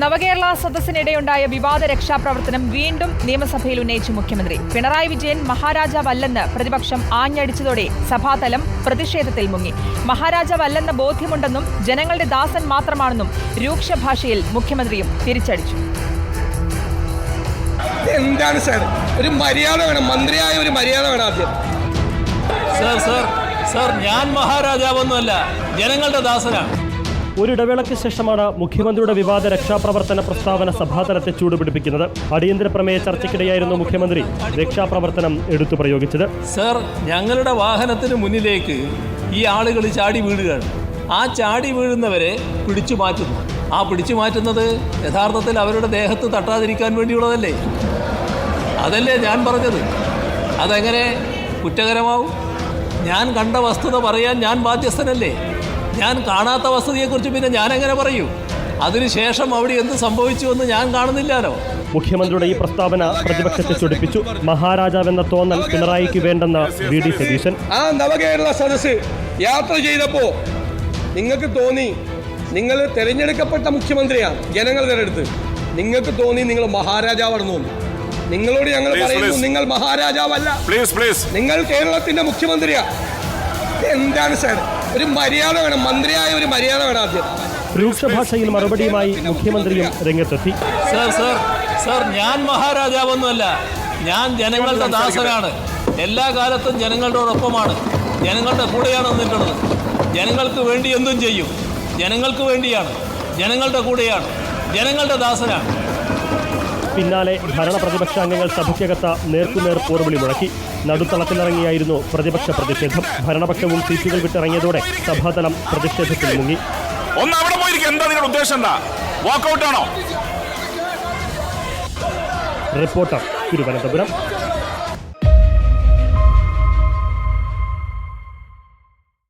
നവകേരള സദസ്സിനിടെയുണ്ടായ വിവാദ രക്ഷാപ്രവർത്തനം വീണ്ടും നിയമസഭയിൽ ഉന്നയിച്ചു മുഖ്യമന്ത്രി. പിണറായി വിജയൻ മഹാരാജാവല്ലെന്ന് പ്രതിപക്ഷം ആഞ്ഞടിച്ചതോടെ സഭാതലം പ്രതിഷേധത്തിൽ മുങ്ങി. മഹാരാജാവല്ലെന്ന ബോധ്യമുണ്ടെന്നും ജനങ്ങളുടെ ദാസൻ മാത്രമാണെന്നും രൂക്ഷ ഭാഷയിൽ മുഖ്യമന്ത്രിയും തിരിച്ചടിച്ചു. എന്താണ് സാർ? ഒരു മര്യാദ വേണം. മന്ത്രിയായ ഒരു മര്യാദ വേണം ആദ്യം. സർ സർ സർ ഞാൻ മഹാരാജാവൊന്നുമല്ല. ജനങ്ങളുടെ ദാസനാണ്. ഒരിടവേളയ്ക്ക് ശേഷമാണ് മുഖ്യമന്ത്രിയുടെ വിവാദ രക്ഷാപ്രവർത്തന പ്രസ്താവന സഭാതലത്തെ ചൂടുപിടിപ്പിക്കുന്നത്. അടിയന്തര പ്രമേയ ചർച്ചയ്ക്കിടെയായിരുന്നു മുഖ്യമന്ത്രി രക്ഷാപ്രവർത്തനം എടുത്തു പ്രയോഗിച്ചത്. സർ ഞങ്ങളുടെ വാഹനത്തിന് മുന്നിലേക്ക് ഈ ആളുകൾ ചാടി വീഴുകയാണ്. ആ ചാടി വീഴുന്നവരെ പിടിച്ചു മാറ്റുന്നു. ആ പിടിച്ചു മാറ്റുന്നത് യഥാർത്ഥത്തിൽ അവരുടെ ദേഹത്ത് തട്ടാതിരിക്കാൻ വേണ്ടിയുള്ളതല്ലേ? അതല്ലേ ഞാൻ പറഞ്ഞത്. അതെങ്ങനെ കുറ്റകരമാവും? ഞാൻ കണ്ട വസ്തുത പറയാൻ ഞാൻ ബാധ്യസ്ഥനല്ലേ? ഞാൻ കാണാത്ത വസ്തുതയെക്കുറിച്ച് പിന്നെ ഞാൻ എങ്ങനെ പറയൂ? അതിനുശേഷം അവിടെ എന്ത് സംഭവിച്ചു എന്ന് ഞാൻ കാണുന്നില്ലാലോ മുഖ്യമന്ത്രിയുടെ ഈ പ്രസ്താവന പ്രതിപക്ഷത്തെ ചൊടിപ്പിച്ചു. മഹാരാജാവെന്ന തോന്നൽ പിണറായിക്ക് വേണ്ടെന്ന വി ഡി സതീശൻ. ആ നവകേരള സദസ് യാത്ര ചെയ്തപ്പോ നിങ്ങൾക്ക് തോന്നി നിങ്ങൾ തെരഞ്ഞെടുക്കപ്പെട്ട മുഖ്യമന്ത്രിയാണ് ജനങ്ങൾ തിരഞ്ഞെടുത്ത് നിങ്ങൾക്ക് തോന്നി നിങ്ങൾ മഹാരാജാവാണെന്ന് തോന്നി. നിങ്ങളോട് ഞങ്ങൾ പറയുന്നു നിങ്ങൾ മഹാരാജാവല്ല. പ്ലീസ് പ്ലീസ് നിങ്ങൾ കേരളത്തിന്റെ മുഖ്യമന്ത്രിയാ. എന്താണ് സാർ ഒരു മര്യാദ വേണം മന്ത്രിയായ ഒരു മര്യാദ വേണം ആദ്യം. രൂക്ഷ ഭാഷയിൽ മറുപടിയുമായി മുഖ്യമന്ത്രിയും രംഗത്തെത്തി. സർ സർ സർ ഞാൻ മഹാരാജാവൊന്നുമല്ല. ഞാൻ ജനങ്ങളുടെ ദാസനാണ്. എല്ലാ കാലത്തും ജനങ്ങളോടൊപ്പമാണ് ജനങ്ങളുടെ കൂടെയാണ് നിന്നിട്ടുള്ളത്. ജനങ്ങൾക്ക് വേണ്ടി എന്തും ചെയ്യും. ജനങ്ങൾക്ക് വേണ്ടിയാണ്. ജനങ്ങളുടെ കൂടെയാണ്. ജനങ്ങളുടെ ദാസനാണ്. പിന്നാലെ ഭരണ പ്രതിപക്ഷ അംഗങ്ങൾ സഭയ്ക്കകത്ത് നേർക്കുനേർ പോർവിളി മുഴക്കി. നടുത്തളത്തിലിറങ്ങിയായിരുന്നു പ്രതിപക്ഷ പ്രതിഷേധം. ഭരണപക്ഷവും സീറ്റുകൾ വിട്ടിറങ്ങിയതോടെ സഭാതലം പ്രതിഷേധത്തിൽ മുങ്ങി. ഒന്ന് അവിടെ പോയിരിക്കും. എന്താ നിങ്ങളുടെ ഉദ്ദേശം എന്താ? Walkout reporter Thiruvananthapuram.